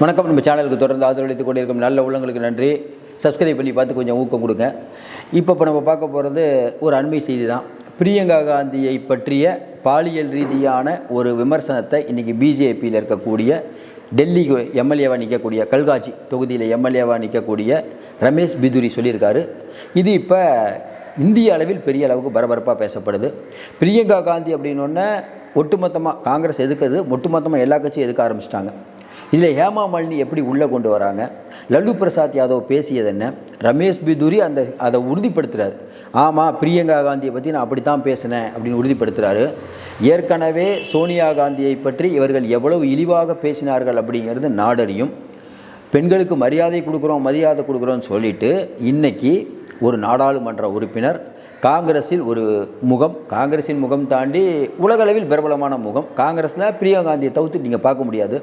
வணக்கம். நம்ம சேனலுக்கு தொடர்ந்து ஆதரவளித்துக் கொண்டிருக்கும் நல்ல உள்ளங்களுக்கு நன்றி. சப்ஸ்கிரைப் பண்ணி பார்த்து கொஞ்சம் ஊக்கம் கொடுங்க. இப்போ இப்போ நம்ம பார்க்க போகிறது ஒரு அண்மை செய்தி தான் பிரியங்கா காந்தியை பற்றிய பாலியல் ரீதியான ஒரு விமர்சனத்தை இன்றைக்கி பிஜேபியில் இருக்கக்கூடிய டெல்லி எம்எல்ஏவாக நிற்கக்கூடிய கல்காட்சி தொகுதியில் எம்எல்ஏவாக நிற்கக்கூடிய ரமேஷ் பிதுரி சொல்லியிருக்காரு. இது இப்போ இந்திய அளவில் பெரிய அளவுக்கு பரபரப்பாக பேசப்படுது. பிரியங்கா காந்தி அப்படின்னொன்னே ஒட்டுமொத்தமாக காங்கிரஸ் எதுக்குது ஒட்டுமொத்தமாக எல்லா கட்சியும் எதுக்க ஆரம்பிச்சிட்டாங்க. இதில் ஹேமா மாலினி எப்படி உள்ளே கொண்டு வராங்க? லல்லு பிரசாத் யாதவ் பேசியது என்ன? ரமேஷ் பிதுரி அந்த அதை உறுதிப்படுத்துகிறார் ஆமாம் பிரியங்கா காந்தியை பற்றி நான் அப்படி தான் பேசினேன் அப்படின்னு உறுதிப்படுத்துகிறாரு ஏற்கனவே சோனியா காந்தியை பற்றி இவர்கள் எவ்வளவு இழிவாக பேசினார்கள் அப்படிங்கிறது நாடறியும். பெண்களுக்கு மரியாதை கொடுக்குறோம் மரியாதை கொடுக்குறோன்னு சொல்லிட்டு இன்றைக்கி ஒரு நாடாளுமன்ற உறுப்பினர் காங்கிரஸில் ஒரு முகம் காங்கிரஸின் முகம் தாண்டி உலகளவில் பிரபலமான முகம். காங்கிரஸில் பிரியங்கா காந்தியை தவிர்த்து நீங்கள் பார்க்க முடியாது.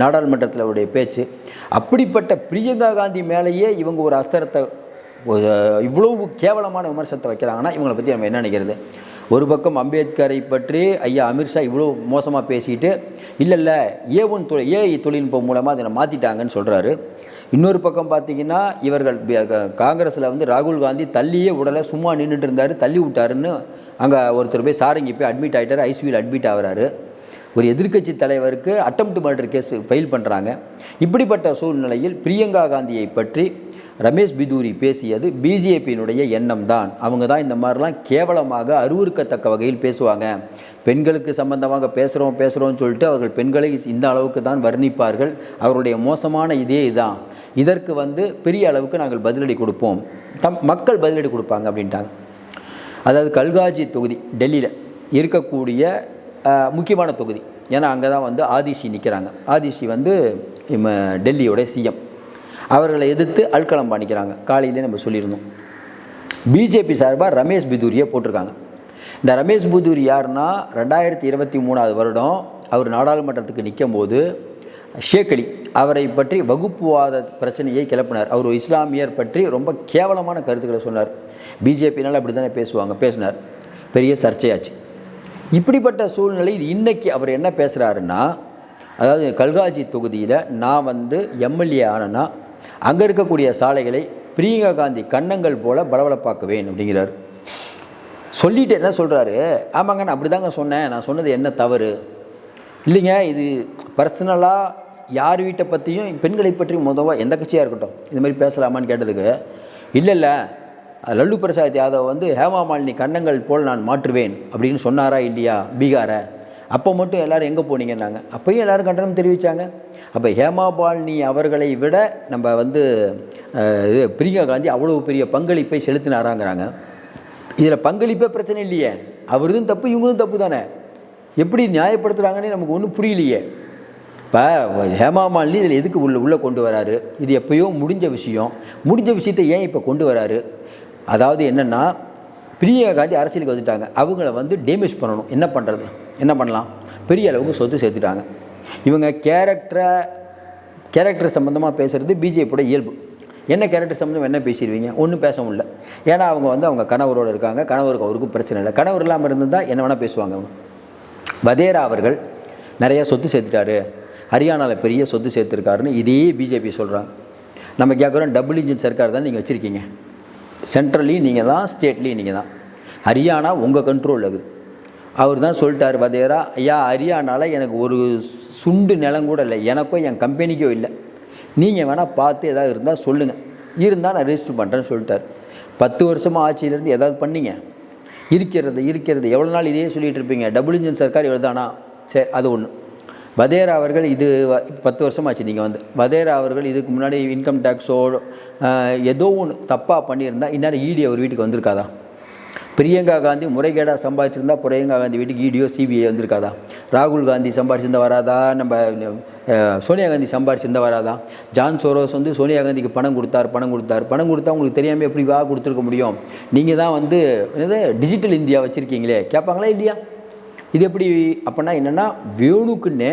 நாடாளுமன்றத்தில் அவருடைய பேச்சு. அப்படிப்பட்ட பிரியங்கா காந்தி மேலேயே இவங்க ஒரு அஸ்திரத்தை இவ்வளவு கேவலமான விமர்சனத்தை வைக்கிறாங்கன்னா இவங்களை பற்றி நம்ம என்ன நினைக்கிறது? ஒரு பக்கம் அம்பேத்கரை பற்றி ஐயா அமித்ஷா இவ்வளோ மோசமாக பேசிட்டு இல்லை இல்லை ஏ ஒன் தொழில் ஏஐ தொழில்நுட்பம் மூலமாக அதை மாற்றிட்டாங்கன்னு சொல்கிறாரு இன்னொரு பக்கம் பார்த்தீங்கன்னா இவர்கள் காங்கிரஸில் வந்து ராகுல் காந்தி தள்ளியே உடலை சும்மா நின்றுட்டு இருந்தார் தள்ளி விட்டாருன்னு அங்கே ஒருத்தர் போய் சாரங்கி போய் அட்மிட் ஆகிட்டார் ஐசியூவில் அட்மிட் ஆகிறாரு. ஒரு எதிர்க்கட்சி தலைவருக்கு அட்டம்ப்ட் மர்டர் கேஸ் ஃபைல் பண்ணுறாங்க இப்படிப்பட்ட சூழ்நிலையில் பிரியங்கா காந்தியை பற்றி ரமேஷ் பிதூரி பேசியது பிஜேபியினுடைய எண்ணம் தான் அவங்க தான் இந்த மாதிரிலாம் கேவலமாக அருவறுக்கத்தக்க வகையில் பேசுவாங்க. பெண்களுக்கு சம்பந்தமாக பேசுகிறோம் பேசுகிறோம்னு சொல்லிட்டு அவர்கள் பெண்களை இந்த அளவுக்கு தான் வர்ணிப்பார்கள். அவருடைய மோசமான இதே இதுதான் இதற்கு வந்து பெரிய அளவுக்கு நாங்கள் பதிலடி கொடுப்போம். தம் மக்கள் பதிலடி கொடுப்பாங்க அப்படின்ட்டாங்க. அதாவது கல்காஜி தொகுதி டெல்லியில் இருக்கக்கூடிய முக்கியமான தொகுதி. ஏன்னா அங்கே தான் வந்து ஆதிஷி நிற்கிறாங்க ஆதிஷி வந்து இம்ம டெல்லியோட சிஎம். அவர்களை எதிர்த்து அல்கலம் பண்ணிக்கிறாங்க காலையிலே நம்ம சொல்லியிருந்தோம். பிஜேபி சார்பாக ரமேஷ் பிதூரியை போட்டிருக்காங்க. இந்த ரமேஷ் பிதூரி யாருன்னா ரெண்டாயிரத்தி இருபத்தி மூணாவது வருடம் அவர் நாடாளுமன்றத்துக்கு நிற்கும் போது ஷேக் அலி அவரை பற்றி வகுப்புவாத பிரச்சனையை கிளப்பினார். அவர் இஸ்லாமியர் பற்றி ரொம்ப கேவலமான கருத்துக்களை சொன்னார். பிஜேபினால் அப்படி தானே பேசுவாங்க பேசினார். பெரிய சர்ச்சையாச்சு. இப்படிப்பட்ட சூழ்நிலையில் இன்றைக்கி அவர் என்ன பேசுகிறாருன்னா அதாவது கல்காஜி தொகுதியில் நான் வந்து எம்எல்ஏ ஆனேன்னா அங்கே இருக்கக்கூடிய சாலைகளை பிரியங்கா காந்தி கன்னங்கள் போல பளபளப்பாக்குவேன் அப்படிங்கிறார். சொல்லிட்டு என்ன சொல்கிறாரு ஆமாங்க நான் அப்படி தாங்க சொன்னேன். நான் சொன்னது என்ன தவறு? இல்லைங்க இது பர்சனலாக யார் வீட்டை பற்றியும் பெண்களை பற்றியும் முதவா எந்த கட்சியாக இருக்கட்டும் இந்த மாதிரி பேசலாமான்னு கேட்டதுக்கு இல்லை இல்லை லல்லு பிரசாத் யாதவ் வந்து ஹேமா மாலினி கண்ணங்கள் போல் நான் மாற்றுவேன் அப்படின்னு சொன்னாரா இல்லையா பீகாரை? அப்போ மட்டும் எல்லோரும் எங்கே போனீங்கன்னாங்க? அப்போயும் எல்லாரும் கண்டனம் தெரிவித்தாங்க அப்போ ஹேமா பாலினி அவர்களை விட நம்ம வந்து இது பிரியங்கா காந்தி அவ்வளோ பெரிய பங்களிப்பை செலுத்தினாராங்கிறாங்க. இதில் பங்களிப்பே பிரச்சனை இல்லையே. அவரதும் தப்பு இவங்களும் தப்பு தானே? எப்படி நியாயப்படுத்துகிறாங்கன்னு நமக்கு ஒன்றும் புரியலையே. இப்போ ஹேமா மாலினி இதில் எதுக்கு உள்ள உள்ளே கொண்டு வராரு? இது எப்பயோ முடிஞ்ச விஷயம். முடிஞ்ச விஷயத்தை ஏன் இப்போ கொண்டு வராரு? அதாவது என்னென்னா பிரியங்கா காந்தி அரசியலுக்கு வந்துட்டாங்க. அவங்கள வந்து டேமேஜ் பண்ணணும். என்ன பண்ணுறது என்ன பண்ணலாம்? பெரிய அளவுக்கு சொத்து சேர்த்துட்டாங்க. இவங்க கேரக்டரை கேரக்டர் சம்மந்தமாக பேசுகிறது பிஜேபியோட இயல்பு. என்ன கேரக்டர் சம்மந்தம் என்ன பேசிடுவீங்க? ஒன்றும் பேச முடியல. ஏன்னா அவங்க வந்து அவங்க கணவரோடு இருக்காங்க. கணவருக்கு அவருக்கும் பிரச்சனை இல்லை. கணவர் இல்லாமல் இருந்தால் என்ன வேணால் பேசுவாங்க அவங்க. வதேரா அவர்கள் நிறைய சொத்து சேர்த்துட்டாரு. ஹரியானாவில் பெரிய சொத்து சேர்த்துருக்காருன்னு இதே பிஜேபி சொல்கிறாங்க நம்ம கேட்குறோம் டபுள் இன்ஜின் சர்க்கார் தான் நீங்கள் வச்சுருக்கீங்க. சென்ட்ரல்லையும் நீங்கள் தான் ஸ்டேட்லேயும் நீங்கள் தான். ஹரியானா உங்கள் கண்ட்ரோலில் இருக்குது அவர் தான் சொல்லிட்டார் வதேரா ஐயா ஹரியானாவில் எனக்கு ஒரு சுண்டு நிலம் கூட இல்லை. எனக்கோ என் கம்பெனிக்கோ இல்லை. நீங்கள் வேணால் பார்த்து ஏதாவது இருந்தால் சொல்லுங்கள் இருந்தால் நான் ரெஜிஸ்டர் பண்ணுறேன்னு சொல்லிட்டார். பத்து வருஷமாக ஆட்சியிலேருந்து ஏதாவது பண்ணீங்க? இருக்கிறது இருக்கிறது. எவ்வளோ நாள் இதையே சொல்லிகிட்டு இருப்பீங்க. டபுள் இன்ஜின் சர்க்கார் இவ்வளோதானா சரி அது ஒன்று வதேரா அவர்கள் இது வ- பத்து வருஷமாச்சு நீங்கள் வந்து. வதேரா அவர்கள் இதுக்கு முன்னாடி இன்கம் டேக்ஸோ ஏதோ ஒன்று தப்பாக பண்ணியிருந்தா இந்நேரம் ஈடி அவர் வீட்டுக்கு வந்திருக்காதா பிரியங்கா காந்தி முறைகேடாக சம்பாதிச்சிருந்தா பிரியங்கா காந்தி வீட்டுக்கு இடியோ சிபிஐ வந்திருக்காதா? ராகுல் காந்தி சம்பாதிச்சிருந்தா வராதா? நம்ம சோனியா காந்தி சம்பாதிச்சிருந்தா வராதா? ஜான் சோரோஸ் வந்து சோனியா காந்திக்கு பணம் கொடுத்தார் பணம் கொடுத்தார். பணம் கொடுத்தா உங்களுக்கு தெரியாமல் எப்படி வா கொடுத்துருக்க முடியும்? நீங்கள் தான் வந்து என்னது டிஜிட்டல் இந்தியா வச்சுருக்கீங்களே. கேட்பாங்களா இல்லையா? இது எப்படி அப்படின்னா என்னென்னா வேணுக்குன்னே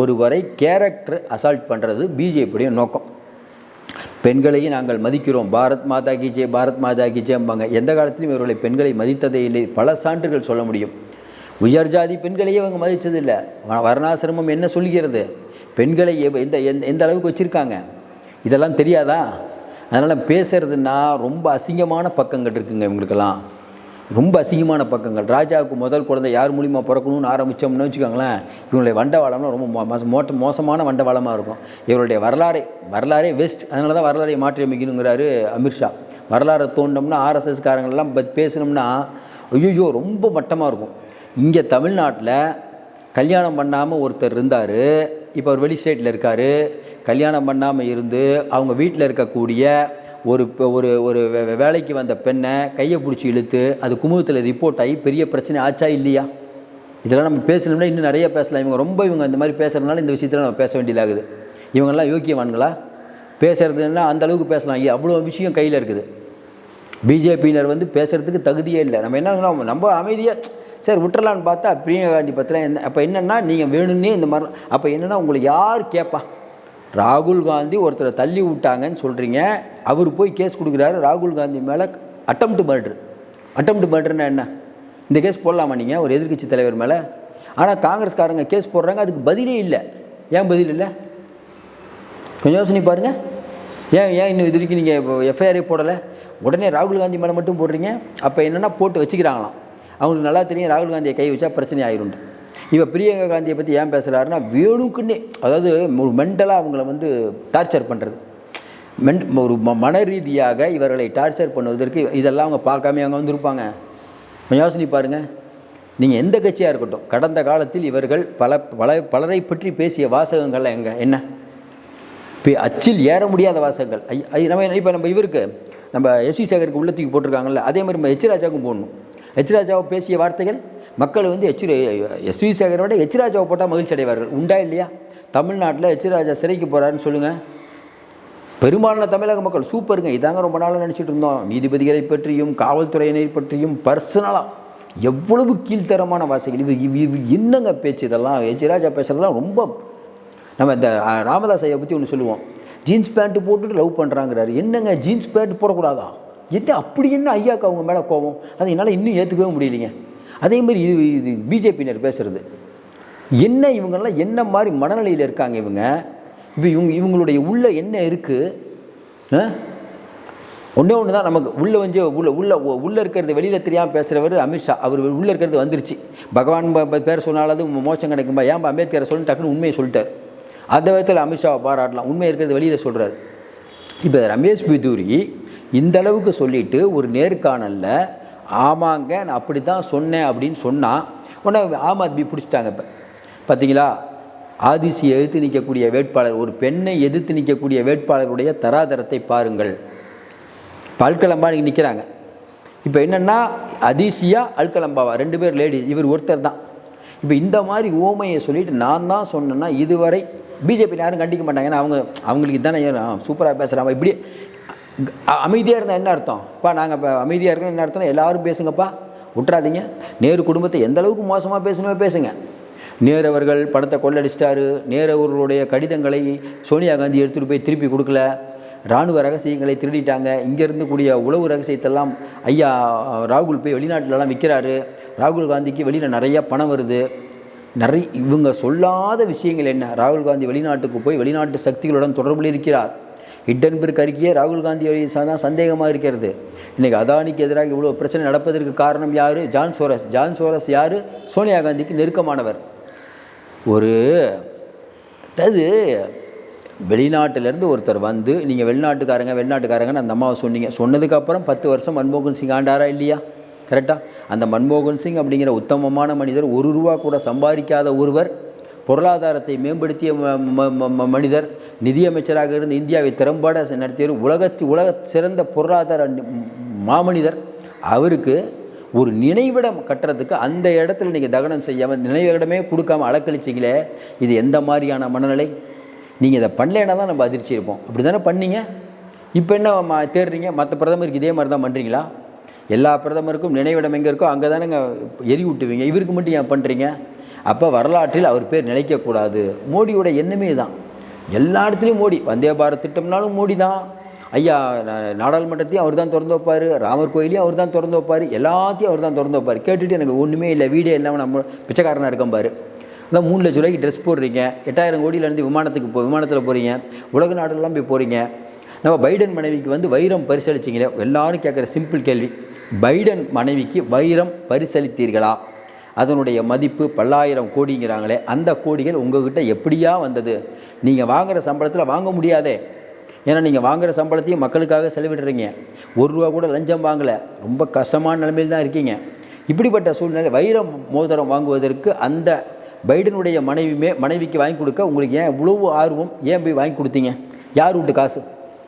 ஒருவரை கேரக்டர் அசால்ட் பண்ணுறது பிஜேபியுடைய நோக்கம். பெண்களையும் நாங்கள் மதிக்கிறோம். பாரத் மாதா கி ஜெய் பாரத் மாதா கி ஜெயம்பாங்க எந்த காலத்திலும் இவர்களை பெண்களை மதித்ததே இல்லை. பல சான்றுகள் சொல்ல முடியும். உயர் ஜாதி பெண்களையே அவங்க மதித்ததில்லை வர்ணாசிரமம் என்ன சொல்கிறது பெண்களை எவ்- எந்த எந்த எந்த அளவுக்கு வச்சுருக்காங்க? இதெல்லாம் தெரியாதா? அதனால் பேசுறதுன்னா ரொம்ப அசிங்கமான பக்கங்கள் இருக்குங்க இவங்களுக்கெல்லாம். ரொம்ப அசிங்கமான பக்கங்கள். ராஜாவுக்கு முதல் குழந்தை யார் மூலிமா பிறக்கணும்னு ஆரம்பித்தோம்னு வச்சுக்கோங்களேன் இவங்களுடைய வண்டவாளம்லாம் ரொம்ப மோ- மோச- மோட்ட மோசமான வண்டவாளமாக இருக்கும். இவருடைய வரலாறே வரலாறே வேஸ்ட் அதனால தான் வரலாறை மாற்றி அமைக்கணுங்கிறாரு அமித்ஷா வரலாறை தோண்டோம்னா ஆர்எஸ்எஸ்காரங்களெலாம் காரங்களெல்லாம் பத்தி ஐயோ ரொம்ப மட்டமாக இருக்கும். இங்கே தமிழ்நாட்டில் கல்யாணம் பண்ணாமல் ஒருத்தர் இருந்தார். இப்போ அவர் வெளி ஸ்டேட்டில் இருக்கார். கல்யாணம் பண்ணாமல் இருந்து அவங்க வீட்டில் இருக்கக்கூடிய ஒரு ஒரு ஒரு வே- வேலைக்கு வந்த பெண்ணை கையை பிடிச்சி இழுத்து அது குமுகத்தில் ரிப்போர்ட் ஆகி பெரிய பிரச்சனை ஆச்சா இல்லையா? இதெல்லாம் நம்ம பேசணும்னா இன்னும் நிறைய பேசலாம். இவங்க ரொம்ப இவங்க இந்த மாதிரி பேசுகிறதுனால இந்த விஷயத்தில் நம்ம பேச வேண்டியதாகுது. இவங்கெல்லாம் யோக்கியவான்களா? பேசுகிறதுனா அந்தளவுக்கு பேசலாம். இங்க அவ்வளோ விஷயம் கையில் இருக்குது. பிஜேபியினர் வந்து பேசுகிறதுக்கு தகுதியே இல்லை. நம்ம என்ன நம்ம அமைதியாக சரி விட்டுறலான்னு பார்த்தா பிரியங்கா காந்தி பற்றிலாம் என்ன அப்போ என்னென்னா நீங்கள் வேணும்னே இந்த மாதிரி அப்போ என்னென்னா உங்களை யார் கேட்பா ராகுல் காந்தி ஒருத்தரை தள்ளி விட்டாங்கன்னு சொல்கிறீங்க அவர் போய் கேஸ் கொடுக்குறாரு ராகுல் காந்தி மேலே அட்டம்ப்ட் மர்டர் அட்டம்ப்ட் மர்டர்னா என்ன? இந்த கேஸ் போடலாமா நீங்கள் ஒரு எதிர்க்கட்சி தலைவர் மேலே. ஆனால் காங்கிரஸ்காரங்க கேஸ் போடுறாங்க அதுக்கு பதிலே இல்லை. ஏன் பதில் இல்லை? கொஞ்சம் யோசனை பாருங்கள் ஏன் ஏன் இன்னும் இது வரைக்கும் நீங்கள் இப்போ எஃப்ஐஆரே போடலை? உடனே ராகுல் காந்தி மேலே மட்டும் போடுறீங்க. அப்போ என்னென்னா போட்டு வச்சுக்கிறாங்களாம். அவங்களுக்கு நல்லா தெரியும் ராகுல் காந்தியை கை வச்சா பிரச்சனை ஆயிரும்ட்டு இப்போ பிரியங்கா காந்தியை பற்றி ஏன் பேசுகிறாருன்னா வேணுக்குன்னே அதாவது மென்டலாக அவங்கள வந்து டார்ச்சர் பண்ணுறது மென் ஒரு ம மன ரீதியாக இவர்களை டார்ச்சர் பண்ணுவதற்கு இதெல்லாம் அவங்க பார்க்காம அங்கே வந்திருப்பாங்க. யோசனை பாருங்கள் நீங்கள் எந்த கட்சியாக இருக்கட்டும் கடந்த காலத்தில் இவர்கள் பல பல பலரை பற்றி பேசிய வாசகங்கள் எங்கே? என்ன? இப்போ அச்சில் ஏற முடியாத வாசகங்கள். ஐ நம்ம இப்போ நம்ம இவருக்கு நம்ம எஸ்வி சேகருக்கு உள்ள தூக்கி போட்டிருக்காங்கல்ல அதே மாதிரி நம்ம எச் ராஜாவுக்கும் போடணும். எச் ராஜாவை பேசிய வார்த்தைகள் மக்கள் வந்து எச் எஸ்வி சேகரோட எச் ராஜாவை போட்டால் மகிழ்ச்சி அடைவார்கள். உண்டா இல்லையா? தமிழ்நாட்டில் எச் ராஜா சிறைக்கு போகிறாருன்னு சொல்லுங்கள் பெரும்பாலான தமிழக மக்கள் சூப்பருங்க. இதாங்க ரொம்ப நாளாக நினச்சிட்டு இருந்தோம். நீதிபதிகளை பற்றியும் காவல்துறையினை பற்றியும் பர்சனலாக எவ்வளவு கீழ்த்தரமான வாசைகள். இது என்னங்க பேச்சு இதெல்லாம்? எஜிராஜா பேசுகிறதெல்லாம் ரொம்ப நம்ம இந்த ராமதாஸ் ஐயா பற்றி ஒன்று சொல்லுவோம். ஜீன்ஸ் பேண்ட்டு போட்டுட்டு லவ் பண்ணுறாங்கிறாரு என்னங்க ஜீன்ஸ் பேண்ட் போடக்கூடாதா? என்ன அப்படி என்ன ஐயாக்கு அவங்க மேலே கோவம் அதை என்னால் இன்னும் ஏற்றுக்கவே முடியலைங்க. அதே மாதிரி இது இது பிஜேபியினர் பேசுகிறது என்ன இவங்கெல்லாம் என்ன மாதிரி மனநிலையில் இருக்காங்க இவங்க? இப்போ இவங்க இவங்களுடைய உள்ள என்ன இருக்குது ஒன்றே ஒன்று தான் நமக்கு. உள்ளே வந்து உள்ள உள்ள உள்ளே இருக்கிறது வெளியில் தெரியாமல் பேசுகிறவர் அமித்ஷா. அவர் உள்ளே இருக்கிறது வந்துருச்சு. பகவான் பேர் சொன்னாலும் மோட்சம் கிடைக்கும்பா ஏன்பா அம்பேத்கரை சொல்லி டக்குன்னு உண்மையை சொல்லிட்டார். அந்த விதத்தில் அமித்ஷாவை பாராட்டலாம். உண்மை இருக்கிறது வெளியில் சொல்கிறார் இப்போ ரமேஷ் பிதூரி இந்த அளவுக்கு சொல்லிட்டு ஒரு நேர்காணலில் ஆமாங்க நான் அப்படி தான் சொன்னேன் அப்படின்னு சொன்னால் உடனே ஆம் ஆத்மி பிடிச்சிட்டாங்க இப்போ. பார்த்தீங்களா ஆதிசியை எதிர்த்து நிற்கக்கூடிய வேட்பாளர் ஒரு பெண்ணை எதிர்த்து நிற்கக்கூடிய வேட்பாளருடைய தராதரத்தை பாருங்கள். அல்கலம்பா இன்றைக்கி நிற்கிறாங்க இப்போ என்னென்னா அதிசியா அல்கலம்பாவா ரெண்டு பேர் லேடி இவர் ஒருத்தர் தான். இப்போ இந்த மாதிரி ஓமையை சொல்லிட்டு நான் தான் சொன்னேன்னா இதுவரை பிஜேபி யாரும் கண்டிக்க மாட்டாங்க. ஏன்னா அவங்க அவங்களுக்கு தானே சூப்பராக பேசுகிறாங்க இப்படி அமைதியாக இருந்தால் என்ன அர்த்தம்? இப்போ நாங்கள் இப்போ அமைதியாக இருக்கணும் என்ன அர்த்தம் எல்லாரும் பேசுங்கப்பா. விட்றாதீங்க நேரு குடும்பத்தை எந்த அளவுக்கு மோசமாக பேசணுமோ பேசுங்க. நேரு அவர்கள் பணத்தை கொள்ளடிச்சிட்டாரு. நேரு அவர்களுடைய கடிதங்களை சோனியா காந்தி எடுத்துகிட்டு போய் திருப்பி கொடுக்கல. இராணுவ ரகசியங்களை திருடிட்டாங்க. இங்கேருந்து கூடிய உளவு ரகசியத்தெல்லாம் ஐயா ராகுல் போய் வெளிநாட்டிலலாம் விற்கிறாரு ராகுல் காந்திக்கு வெளியில் நிறைய பணம் வருது. நிறைய இவங்க சொல்லாத விஷயங்கள் என்ன? ராகுல் காந்தி வெளிநாட்டுக்கு போய் வெளிநாட்டு சக்திகளுடன் தொடர்பில் இருக்கிறார். ஹிட்டன்பர்க் அறிக்கையே ராகுல் காந்தி தான் சந்தேகமாக இருக்கிறது. இன்றைக்கி அதானிக்கு எதிராக இவ்வளோ பிரச்சனை நடப்பதற்கு காரணம் யார்? John Soros. ஜான் சோரஸ் யார்? சோனியா காந்திக்கு நெருக்கமானவர். ஒரு அதாவது வெளிநாட்டிலேருந்து ஒருத்தர் வந்து நீங்கள் வெளிநாட்டுக்காரங்க வெளிநாட்டுக்காரங்கன்னு அந்த அம்மாவை சொன்னீங்க. சொன்னதுக்கப்புறம் பத்து வருஷம் மன்மோகன் சிங் ஆண்டாரா இல்லையா? கரெக்டாக அந்த மன்மோகன் சிங் அப்படிங்கிற உத்தமமான மனிதர் ஒரு ரூபா கூட சம்பாதிக்காத ஒருவர் பொருளாதாரத்தை மேம்படுத்திய ம- ம- ம- ம- மனிதர் நிதியமைச்சராக இருந்து இந்தியாவை திறம்பட நடத்தியவர் உலகத்து உலக சிறந்த பொருளாதார நி- மாமனிதர். அவருக்கு ஒரு நினைவிடம் கட்டுறதுக்கு அந்த இடத்துல நீங்கள் தகனம் செய்யாமல் நினைவிடமே கொடுக்காம அலக்கழிச்சிங்களே இது எந்த மாதிரியான மனநிலை? நீங்கள் இதை பண்ணலைன்னா தான் நம்ம அதிர்ச்சி இருப்போம். அப்படி தானே பண்ணீங்க? இப்போ என்ன தேடுறீங்க? மற்ற பிரதமருக்கு இதே மாதிரி தான் பண்ணுறீங்களா எல்லா பிரதமருக்கும் நினைவிடம் எங்கே இருக்கோ அங்கே தானேங்க எரி விட்டுவீங்க இவருக்கு மட்டும் ஏன் பண்ணுறீங்க அப்போ வரலாற்றில் அவர் பேர் நிலைக்கக்கூடாது. மோடியோட எண்ணமே தான் எல்லா இடத்துலையும் மோடி. வந்தே பாரத் திட்டம்னாலும் மோடி தான் ஐயா நா- நாடாளுமன்றத்தையும் அவர் தான் திறந்து வைப்பார் ராமர் கோயிலையும் அவர் தான் திறந்து வைப்பார் எல்லாத்தையும் அவர் தான் திறந்து வைப்பார். கேட்டுட்டு எனக்கு ஒன்றுமே இல்லை வீடியோ இல்லாமல் நம்ம பிச்சைக்காரனாக இருக்கேன் பாரு. அதான் மூணு லட்ச ரூபாய்க்கு ட்ரெஸ் போடுறீங்க எட்டாயிரம் கோடியிலேருந்து விமானத்துக்கு போ விமானத்தில் போகிறீங்க உலக நாடுலாம் போய் போகிறீங்க நம்ம பைடன் மனைவிக்கு வந்து வைரம் பரிசளிச்சிங்களே எல்லாரும் கேட்குற சிம்பிள் கேள்வி பைடன் மனைவிக்கு வைரம் பரிசளித்தீர்களா? அதனுடைய மதிப்பு பல்லாயிரம் கோடிங்கிறாங்களே அந்த கோடிகள் உங்ககிட்ட எப்படியா வந்தது? நீங்கள் வாங்குகிற சம்பளத்தில் வாங்க முடியாதே. ஏன்னா நீங்கள் வாங்குகிற சம்பளத்தையும் மக்களுக்காக செலவிடுறீங்க. ஒரு ரூபா கூட லஞ்சம் வாங்கலை. ரொம்ப கஷ்டமான நிலைமையில் தான் இருக்கீங்க. இப்படிப்பட்ட சூழ்நிலை வைரம் மோதிரம் வாங்குவதற்கு அந்த பைடனுடைய மனைவியுமே மனைவிக்கு வாங்கி கொடுக்க உங்களுக்கு ஏன் இவ்வளவு ஆர்வம் ஏன் போய் வாங்கி கொடுத்தீங்க? யார் வீட்டு காசு?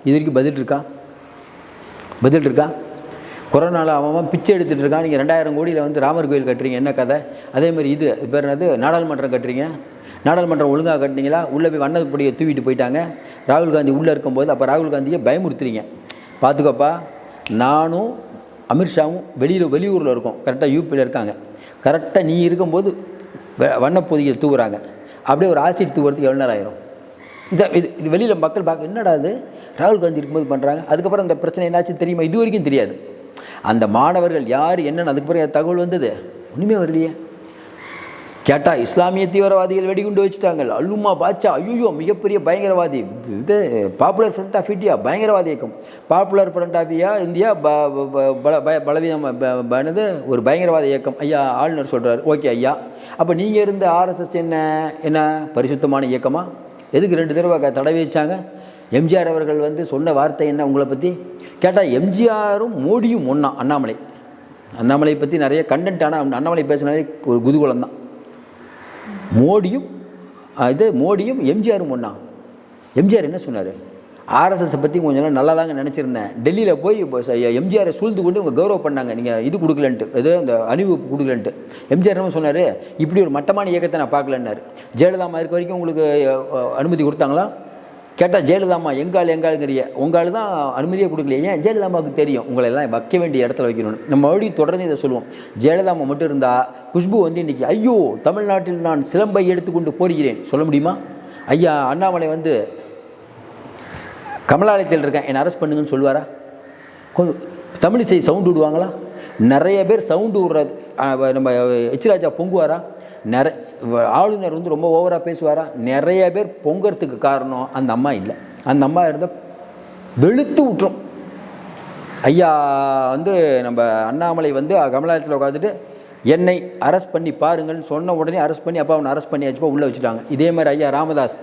இது வரைக்கும் பதில் இருக்கா? பதில் இருக்கா? கொரோனாவில் அவன் பிச்சை எடுத்துகிட்டு இருக்கான். நீங்கள் ரெண்டாயிரம் கோடியில் வந்து ராமர் கோயில் கட்டுறீங்க. என்ன கதை? அதே மாதிரி இது பேர் என்னது? நாடாளுமன்றம் கட்டுறீங்க. நாடாளுமன்றம் ஒழுங்காக கட்டினீங்களா? உள்ளே போய் வண்ணப்படியை தூவிட்டு போயிட்டாங்க. ராகுல் காந்தி உள்ளே இருக்கும்போது அப்போ ராகுல் காந்தியை பயமுறுத்துறீங்க. பார்த்துக்கோப்பா நானும் அமித்ஷாவும் வெளியில் வெளியூரில் இருக்கோம். கரெக்டாக யூபியில் இருக்காங்க. கரெக்டாக நீ இருக்கும்போது வ- தூவுறாங்க. அப்படியே ஒரு ஆசிட் தூவுறதுக்கு எவ்வளோ நேரம் ஆயிரும்? இதை இது இது வெளியில் மக்கள் பார்க்க என்னடா இது? ராகுல் காந்தி இருக்கும்போது பண்ணுறாங்க அதுக்கப்புறம் அந்த பிரச்சனை என்னாச்சு தெரியுமா? இது வரைக்கும் தெரியாது. அந்த மாணவர்கள் யார் என்னன்னு அதுக்கு பிறகு தகவல் வந்தது? ஒன்றுமே வரலையே. கேட்டால் இஸ்லாமிய தீவிரவாதிகள் வெடிகுண்டு வச்சுட்டாங்க. அல்லுமா பாச்சா ஐயோ மிகப்பெரிய பயங்கரவாதி. இது பாப்புலர் ஃப்ரண்ட் ஆஃப் இந்தியா பயங்கரவாதி இயக்கம். Popular front of India India ப ப- பல பய பலவீனம் என்னது? ஒரு பயங்கரவாத இயக்கம். ஐயா ஆளுநர் சொல்கிறார் ஓகே ஐயா. அப்போ நீங்கள் இருந்த ஆர்எஸ்எஸ் என்ன? என்ன? பரிசுத்தமான இயக்கமாக எதுக்கு ரெண்டு தடவை தடவை தடை வச்சாங்க எம்ஜிஆர் அவர்கள் வந்து சொன்ன வார்த்தை என்ன உங்களை பற்றி கேட்டால் எம்ஜிஆரும் மோடியும் ஒன்றா அண்ணாமலை. அண்ணாமலை பற்றி நிறைய கண்டென்ட் ஆனால் அண்ணாமலை பேசினாலே ஒரு குதூகலம் தான். மோடியும் இது மோடியும் எம்ஜிஆரும் ஒன்றா எம்ஜிஆர் என்ன சொன்னார்? ஆர்எஸ்எஸை பற்றி கொஞ்சம் நாள் நல்லா தாங்க நினச்சிருந்தேன். டெல்லியில் போய் எம்ஜிஆரை சூழ்ந்து கொண்டு இவங்க கௌரவம் பண்ணாங்க. நீங்கள் இது கொடுக்கலன்ட்டு இது அந்த அணிவகுப்பு கொடுக்கலன்ட்டு. எம்ஜிஆர் என்ன சொன்னார்? இப்படி ஒரு மட்டமான இயக்கத்தை நான் பார்க்கலன்னாரு. ஜெயலலிதா இருக்க வரைக்கும் உங்களுக்கு அனுமதி கொடுத்தாங்களா? கேட்டால் ஜெயலலிதாமா எங்கால் எங்காளுங்கிறிய உங்களால் தான் அனுமதியே கொடுக்கல ஏன்? ஜெயலலிதாமாவுக்கு தெரியும். உங்களை எல்லாம் வைக்க வேண்டிய இடத்துல வைக்கணும்னு. நம்ம மறுபடியும் தொடர்ந்து இதை சொல்லுவோம். ஜெயலலிதாமா மட்டும் இருந்தால் குஷ்பு வந்து இன்றைக்கி ஐயோ தமிழ்நாட்டில் நான் சிலம்பை எடுத்துக்கொண்டு போகிறேன். சொல்ல முடியுமா? ஐயா அண்ணாமலை வந்து கமலாலயத்தில் இருக்கேன். என்னை அரெஸ்ட் பண்ணுங்கன்னு சொல்லுவாரா? தமிழிசை சவுண்டு விடுவாங்களா? நிறைய பேர் சவுண்டு விடுற நம்ம எச்ராஜா பொங்குவாரா? நிற ஆளுநர் வந்து ரொம்ப ஓவராக பேசுவாரா? நிறைய பேர் பொங்கறதுக்கு காரணம் அந்த அம்மா இல்லை. அந்த அம்மா இருந்தால் வெளுத்து விட்டுரும் ஐயா வந்து நம்ம அண்ணாமலை வந்து கமலாலயத்தில் உட்காந்துட்டு என்னை அரெஸ்ட் பண்ணி பாருங்கள்னு சொன்ன உடனே அரெஸ்ட் பண்ணி அப்பா அவனை அரெஸ்ட் பண்ணி வச்சுப்பா உள்ளே வச்சுட்டாங்க. இதே மாதிரி ஐயா ராமதாஸ்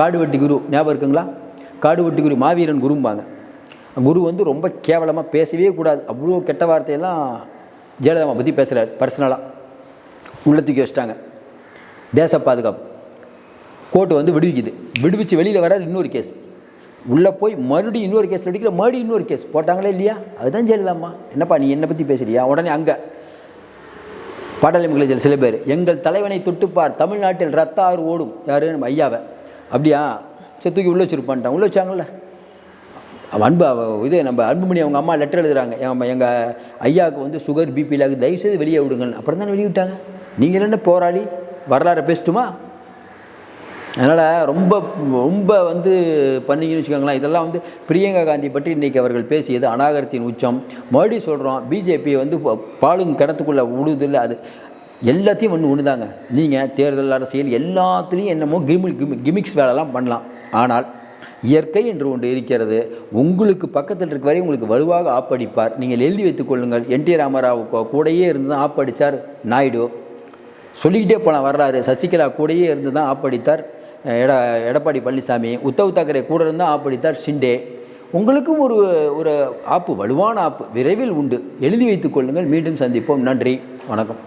காடுவெட்டி குரு ஞாபகம் இருக்குங்களா? காடுவெட்டி குரு மாவீரன் குரும்பாங்க. குரு வந்து ரொம்ப கேவலமாக பேசவே கூடாது. அவ்வளோ கெட்ட வார்த்தையெல்லாம் ஜெயலலிதா பற்றி பேசுகிறார் பர்சனலாக உள்ளே தூக்கி வச்சிட்டாங்க. தேச பாதுகாப்பு. கோர்ட்டு வந்து விடுவிக்குது. விடுவிச்சு வெளியில் வர இன்னொரு கேஸ் உள்ளே போய் மறுபடியும் இன்னொரு கேஸில் அடிக்கிற மறுபடியும் இன்னொரு கேஸ் போட்டாங்களே இல்லையா? அதுதான் ஜெயலலிதாம்மா. என்னப்பா நீ என்னை பற்றி பேசுறியா? உடனே அங்கே. பாட்டாளி மக்கள் சில பேர் எங்கள் தலைவனை தொட்டுப்பார் தமிழ்நாட்டில் ரத்த ஆறு ஓடும். யாரு? நம்ம ஐயாவை. அப்படியா? செத்துக்கு தூக்கி உள்ளே வச்சிருப்பான்ட்டான். உள்ளே வச்சாங்கல்ல. அன்பு இது நம்ம அன்புமணி அவங்க அம்மா லெட்டர் எழுதுறாங்க. எங்கள் எங்கள் ஐயாவுக்கு வந்து சுகர் பிபியில் ஆகுது தயவுசெய்து வெளியே விடுங்கன்னு அப்புறம் தானே வெளியே விட்டாங்க நீங்கள் என்ன போராளி? வரலாறு பேசட்டுமா? அதனால் ரொம்ப ரொம்ப வந்து பண்ணிங்கன்னு வச்சுக்கோங்களேன். இதெல்லாம் வந்து பிரியங்கா காந்தி பற்றி இன்றைக்கி அவர்கள் பேசியது அநாகரத்தின் உச்சம். மறுபடியும் சொல்கிறோம் பிஜேபி வந்து பாலுங்க கிணத்துக்குள்ளே விடுதில்ல அது எல்லாத்தையும் ஒன்று ஒன்று தாங்க நீங்கள் தேர்தல் அரசியல் எல்லாத்துலேயும் என்னமோ கிமி கிமிக்ஸ் வேலைலாம் பண்ணலாம். ஆனால் இயற்கை என்று ஒன்று இருக்கிறது. உங்களுக்கு பக்கத்தில் இருக்க வரை உங்களுக்கு வலுவாக ஆப்படிப்பார். நீங்கள் எழுதி வைத்துக் கொள்ளுங்கள். என் டி ராமராவ் கூடையே கூடயே இருந்து தான் ஆப்படித்தார் நாயுடு. சொல்லிக்கிட்டே போகலாம் வரலாறு. சசிகலா கூடயே இருந்து தான் ஆப்படித்தார் எட எடப்பாடி பழனிசாமி. உத்தவ் தாக்கரே கூட இருந்து தான் ஆப்படித்தார் ஷிண்டே. உங்களுக்கும் ஒரு ஒரு ஆப்பு வலுவான ஆப்பு விரைவில் உண்டு. எழுதி வைத்துக் கொள்ளுங்கள். மீண்டும் சந்திப்போம். நன்றி. வணக்கம்.